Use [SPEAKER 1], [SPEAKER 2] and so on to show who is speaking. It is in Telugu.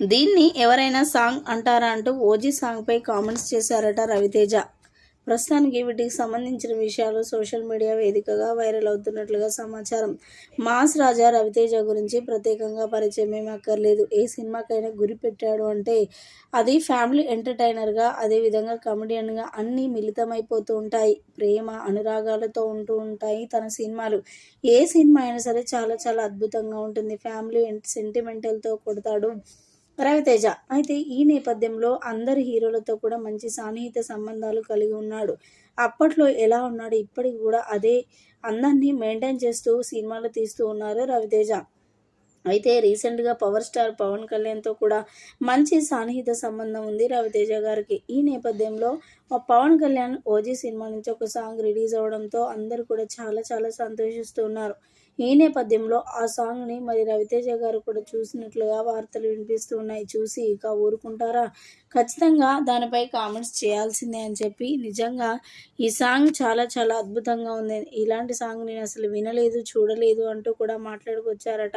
[SPEAKER 1] దీన్ని ఎవరైనా సాంగ్ అంటారా అంటూ ఓజీ సాంగ్పై కామెంట్స్ చేశారట రవితేజ. ప్రస్తుతానికి వీటికి సంబంధించిన విషయాలు సోషల్ మీడియా వేదికగా వైరల్ అవుతున్నట్లుగా సమాచారం. మాస్ రాజా రవితేజ గురించి ప్రత్యేకంగా పరిచయం ఏమీ అక్కర్లేదు. ఏ సినిమాకైనా గురి పెట్టాడు అంటే అది ఫ్యామిలీ ఎంటర్టైనర్గా అదేవిధంగా కమెడియన్గా అన్నీ మిళితమైపోతూ ఉంటాయి. ప్రేమ అనురాగాలతో ఉంటూ ఉంటాయి తన సినిమాలు. ఏ సినిమా అయినా సరే చాలా చాలా అద్భుతంగా ఉంటుంది. ఫ్యామిలీ సెంటిమెంటల్తో కొడతాడు. రవితేజ అయితే ఈ నేపథ్యంలో అందరి హీరోలతో కూడా మంచి సాన్నిహిత సంబంధాలు కలిగి ఉన్నాడు. అప్పట్లో ఎలా ఉన్నాడు ఇప్పటికి కూడా అదే అందాన్ని మెయింటైన్ చేస్తూ సినిమాలు తీస్తూ ఉన్నారు రవితేజ అయితే రీసెంట్గా పవర్ స్టార్ పవన్ కళ్యాణ్తో కూడా మంచి సాన్నిహిత సంబంధం ఉంది రవితేజ గారికి. ఈ నేపథ్యంలో మా పవన్ కళ్యాణ్ ఓజీ సినిమా నుంచి ఒక సాంగ్ రిలీజ్ అవడంతో అందరూ కూడా చాలా చాలా సంతోషిస్తూ ఉన్నారు. ఈ నేపథ్యంలో ఆ సాంగ్ని మరి రవితేజ గారు కూడా చూసినట్లుగా వార్తలు వినిపిస్తూ ఉన్నాయి. చూసి ఇక ఊరుకుంటారా? ఖచ్చితంగా దానిపై కామెంట్స్ చేయాల్సిందే అని చెప్పి నిజంగా ఈ సాంగ్ చాలా చాలా అద్భుతంగా ఉంది. ఇలాంటి సాంగ్ నేను అసలు వినలేదు చూడలేదు అంటూ కూడా మాట్లాడుకొచ్చారట